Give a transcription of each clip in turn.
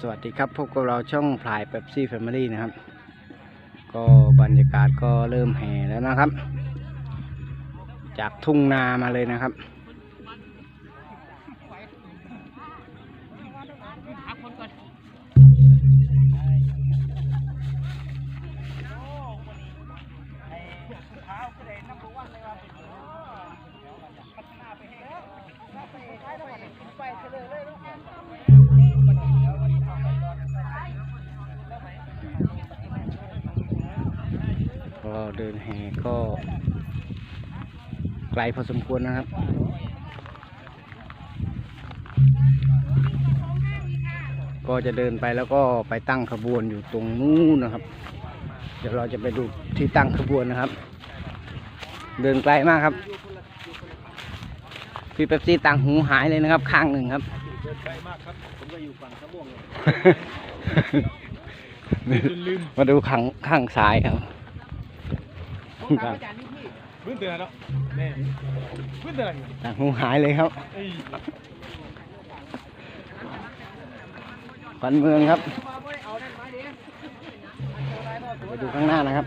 สวัสดีครับพบกับเราช่องพลายเป๊ปซี่แฟมิลี่นะครับ ก็บรรยากาศก็เริ่มแห่แล้วนะครับ จากทุ่งนามาเลยนะครับ ดินแห่ก็ไกลพอสมควรนะครับ ก็จะเดินไปแล้วก็ไปตั้งขบวนอยู่ตรงนู้นนะครับ เดี๋ยวเราจะไปดูที่ตั้งขบวนนะครับ เดินไกลมากครับ พี่เป๊ปซี่ต่างหูหายเลยนะครับ ข้างหนึ่งครับเดินไกลมากครับผมก็อยู่ฝั่งสะม่วงเลยลืมมาดูข้างข้างซ้ายครับ พื้นเตือนแล้วแน่พื้นเตือนอะไรต่างหูหายเลยครับเอ้ยขวัญเมืองครับไปดูข้างหน้านะครับ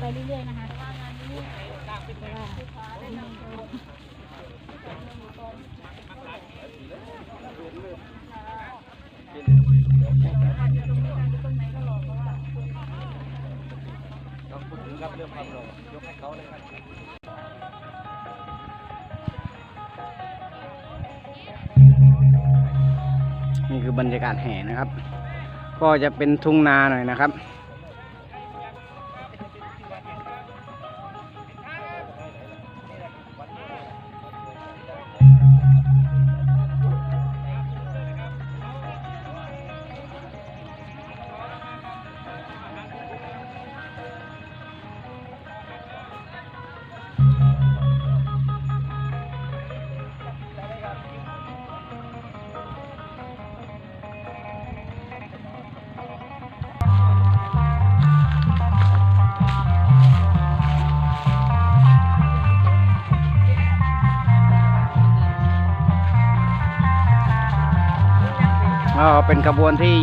ไปเรื่อยๆนะคะต้องพูดถึงรับเรื่องความหล่อยกให้เขาเลยครับนี่คือบรรยากาศแห่นะครับ ก็จะเป็นทุ่งนาหน่อยนะครับ ก็เป็นขบวนที่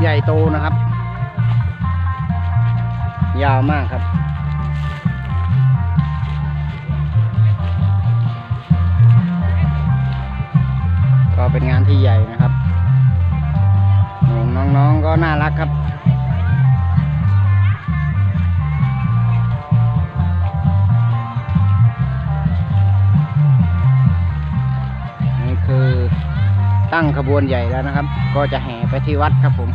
ใหญ่โตนะครับ ยาวมากครับ ก็เป็นงานที่ใหญ่นะครับ น้องๆก็น่ารักครับ ตั้งขบวนใหญ่แล้วนะครับ ก็จะแห่ไปที่วัดครับผม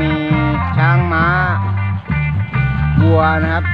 มีช้างม้าวัวนะครับ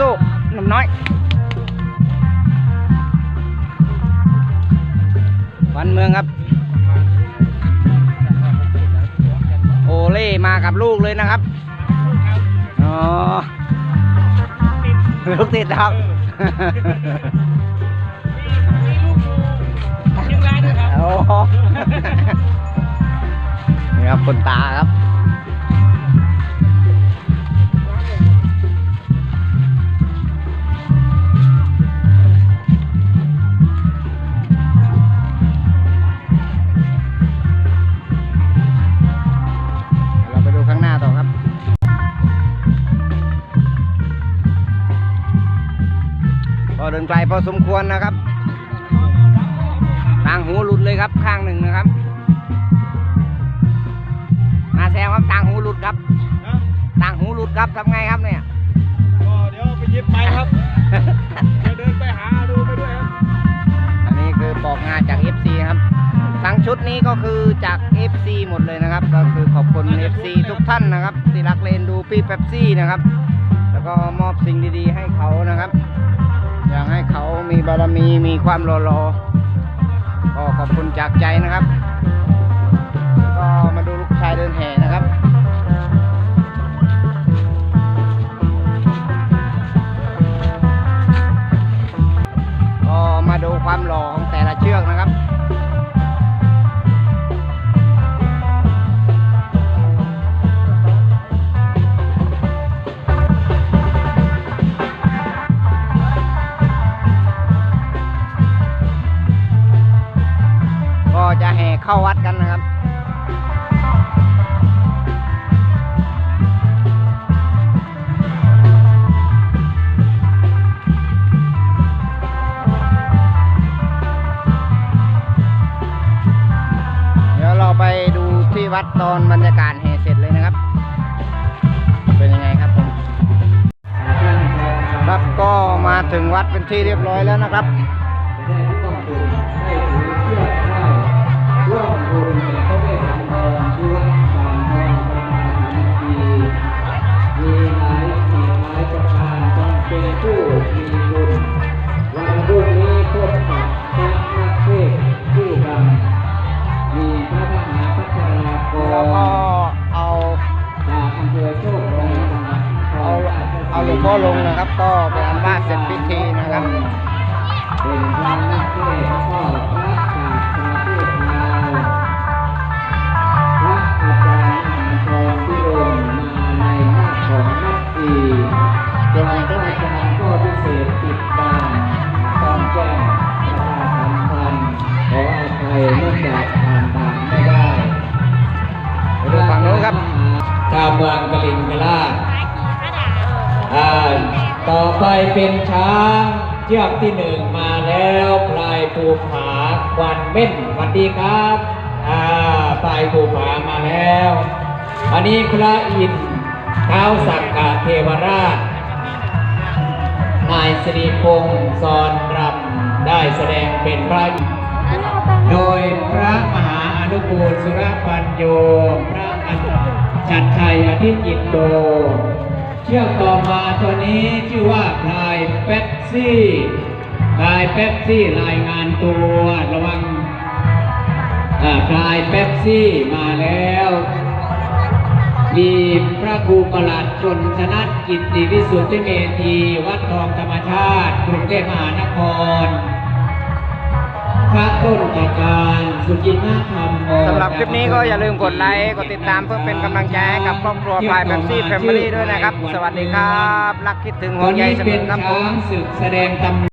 สู้ๆหนุ่มน้อย วันเมืองครับ โอเล่มากับลูกเลยนะครับ อ๋อ ลูกติดครับเชียงรายด้วยครับโอ้โหนี่ครับคนตาครับ เดินไกลพอสมควรนะครับต่างหูหลุดเลยครับข้างหนึ่งนะครับ มาแซมครับต่างหูหลุดครับนะต่างหูหลุดครับทำไงครับเนี่ยก็เดี๋ยวไปเย็บไปครับเดี๋ยวเดินไปหาดูไปด้วยครับอันนี้คือปอกงานจาก FC ครับทั้งชุดนี้ก็คือจาก FC หมดเลยนะครับ ก็คือขอบคุณ FC ทุกท่านนะครับที่รักเลนดูพี่เป๊ปซี่นะครับ แล้วก็มอบสิ่งดีๆ ให้เขานะครับ อยากให้เขามีบารมีมีความรอรอก็ขอบคุณจากใจนะครับ ก็มาดูลูกชายเดินแห่นะครับก็มาดูความหล่อของแต่ละเชือกนะครับ เข้าวัดกันนะครับเดี๋ยเราไปดูที่วัดตอนบรรยากาศแห่เสร็จเลยนะครับ เป็นยังไงครับผมครับก็มาถึงวัดเป็นที่เรียบร้อยแล้วนะครับ งพ่อลงนะครับ ก็เป็นอันว่าเสร็จพิธีนะครับ เป็นช้างเชือกที่หนึ่งมาแล้วพลายภูผาควันเม่นสวัสดีครับอ่าพลายภูผามาแล้ว อันนี้พระอินทร์เท้าสักกะเทวราชนายสิริพงศ์สอนรำได้แสดงเป็นพระอินทร์โดยพระมหาอนุกูลสุรปัญโย พระอัญชัดชัยอธิจิตโต เชือกต่อมาตัวนี้ชื่อว่าลายเป๊ปซี่ลายเป๊ปซี่รายงานตัวระวังลายเป๊ปซี่มาแล้วมีพระครูประหลัดชนชนะกิตติวิสุทธิเมธีวัดทองธรรมชาติกรุงเทพมหานคร พระต้นอาการสุจินนาธรรมโมสำหรับคลิปนี้ก็อย่าลืมกดไลค์ กดติดตามเพื่อเป็นกำลังใจให้กับครอบครัวพลายแบบซี่แฟมิลี่ด้วยนะครับ สวัสดีครับ รักคิดถึงห่วงใยเสมเป็อนครับผช้ามงศึกแสดงตำ